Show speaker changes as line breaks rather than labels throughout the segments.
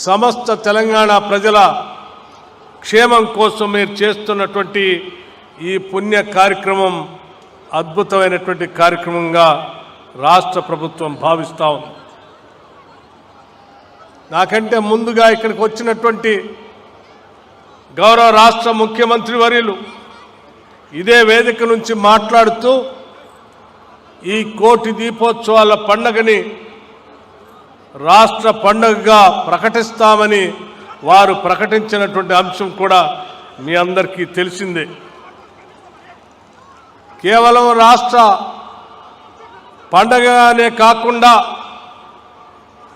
సమస్త తెలంగాణ ప్రజల క్షేమం కోసం మీరు చేస్తున్నటువంటి ఈ పుణ్య కార్యక్రమం అద్భుతమైనటువంటి కార్యక్రమంగా రాష్ట్ర ప్రభుత్వం భావిస్తూ ఉంది. నాకంటే ముందుగా ఇక్కడికి వచ్చినటువంటి గౌరవ రాష్ట్ర ముఖ్యమంత్రి వర్యులు ఇదే వేదిక నుంచి మాట్లాడుతూ ఈ కోటి దీపోత్సవాల పండగని రాష్ట్ర పండుగగా ప్రకటిస్తామని వారు ప్రకటించినటువంటి అంశం కూడా మీ అందరికీ తెలిసిందే. కేవలం రాష్ట్ర పండగనే కాకుండా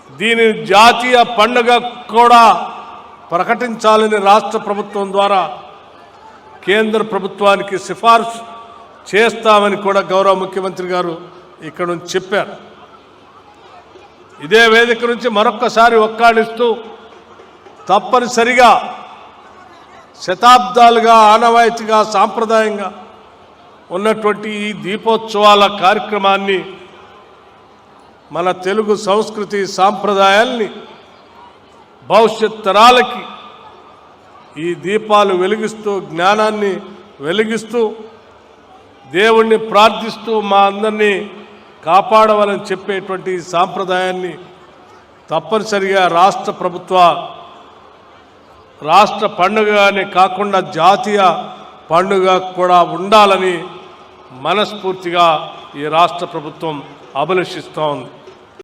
దీని జాతీయ పండుగ కూడా ప్రకటించాలని రాష్ట్ర ప్రభుత్వం ద్వారా కేంద్ర ప్రభుత్వానికి సిఫార్సు చేస్తామని కూడా గౌరవ ముఖ్యమంత్రి గారు ఇక్కడ నుంచి చెప్పారు. ఇదే వేదిక నుంచి మరొక్కసారి ఒక్కాడిస్తూ తప్పనిసరిగా శతాబ్దాలుగా ఆనవాయితీగా సాంప్రదాయంగా ఉన్నటువంటి ఈ దీపోత్సవాల కార్యక్రమాన్ని మన తెలుగు సంస్కృతి సాంప్రదాయాల్ని భవిష్యత్ తరాలకి ఈ దీపాలు వెలిగిస్తూ జ్ఞానాన్ని వెలిగిస్తూ దేవుణ్ణి ప్రార్థిస్తూ మా అందరినీ కాపాడవాలని చెప్పేటువంటి సాంప్రదాయాన్ని తప్పనిసరిగా రాష్ట్ర ప్రభుత్వ రాష్ట్ర పండుగనే కాకుండా జాతీయ పండుగ కూడా ఉండాలని మనస్ఫూర్తిగా ఈ రాష్ట్ర ప్రభుత్వం అభిలషిస్తూ ఉంది